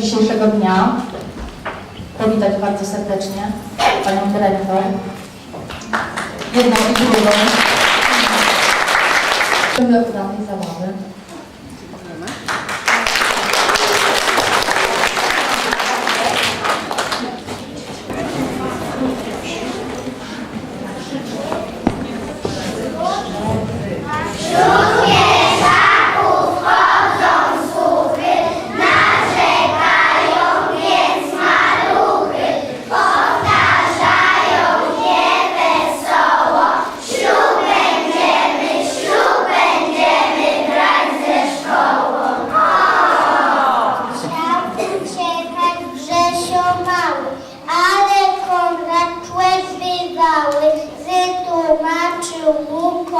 dzisiejszego dnia powitać bardzo serdecznie Panią Dyrektor, jedną i drugą. Życzymy udanej zabawy.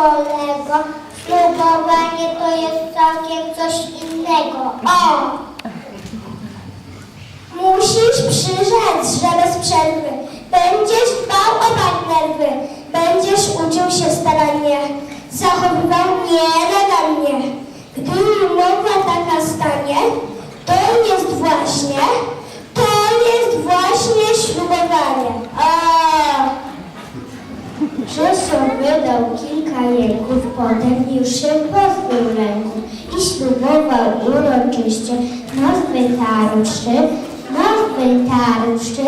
Kolego, ślubowanie to jest całkiem coś innego. O! Musisz przyrzec, że bez przerwy będziesz dbał o partnerwy, będziesz uczył się starannie, zachowywał nielegalnie. Gdy umowa taka stanie, to jest właśnie, to jest właśnie ślubowanie. A, już się pozbył lęku i ślubował uroczyście nowy taruszczy, nowy taruszczy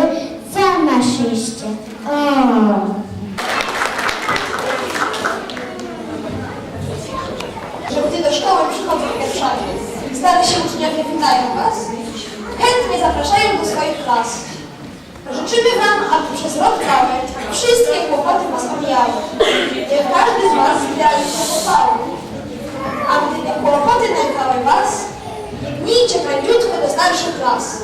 za maszyście. O! stary się uczniowie witają Was, chętnie zapraszają do swoich klas. Życzymy Wam, aby przez rok cały wszystkie kłopoty Was omijały. Niech każdy z Was się pochwały. A gdyby kłopoty nękały Was, biegnijcie prędziutko do starszych klas.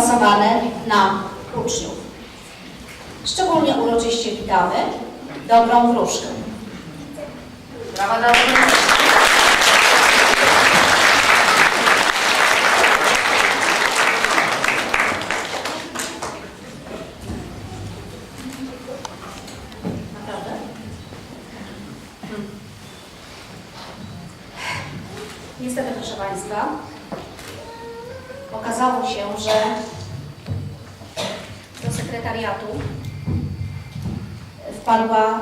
Zostaną pasowane na uczniów. Szczególnie uroczyście witamy dobrą wróżkę. Brawa dla sekretariatu wpadła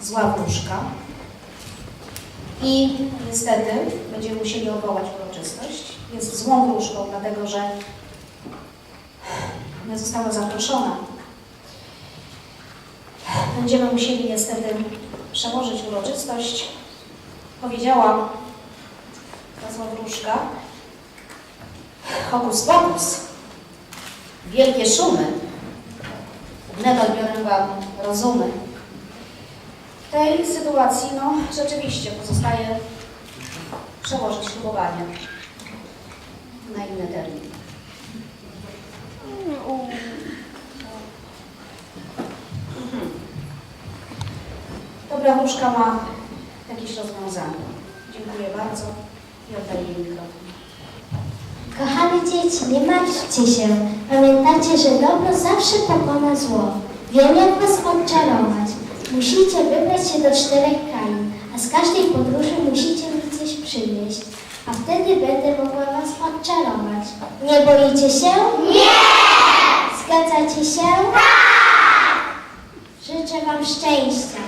zła wróżka i niestety będziemy musieli odwołać uroczystość. Jest złą wróżką, dlatego że nie została zaproszona. Będziemy musieli niestety przełożyć uroczystość. Powiedziała ta zła wróżka, hokus pokus, wielkie szumy, wnet odbiorę Wam rozumy. W tej sytuacji, no, rzeczywiście pozostaje przełożyć ślubowanie na inny termin. Dobra wróżka ma jakieś rozwiązanie. Dziękuję bardzo i oddaję mikrofon. Kochane dzieci, nie martwcie się. Pamiętajcie, że dobro zawsze pokona zło. Wiem, jak was odczarować. Musicie wybrać się do czterech krain, a z każdej podróży musicie mi coś przywieźć. A wtedy będę mogła was odczarować. Nie boicie się? Nie! Zgadzacie się? Tak! Życzę wam szczęścia.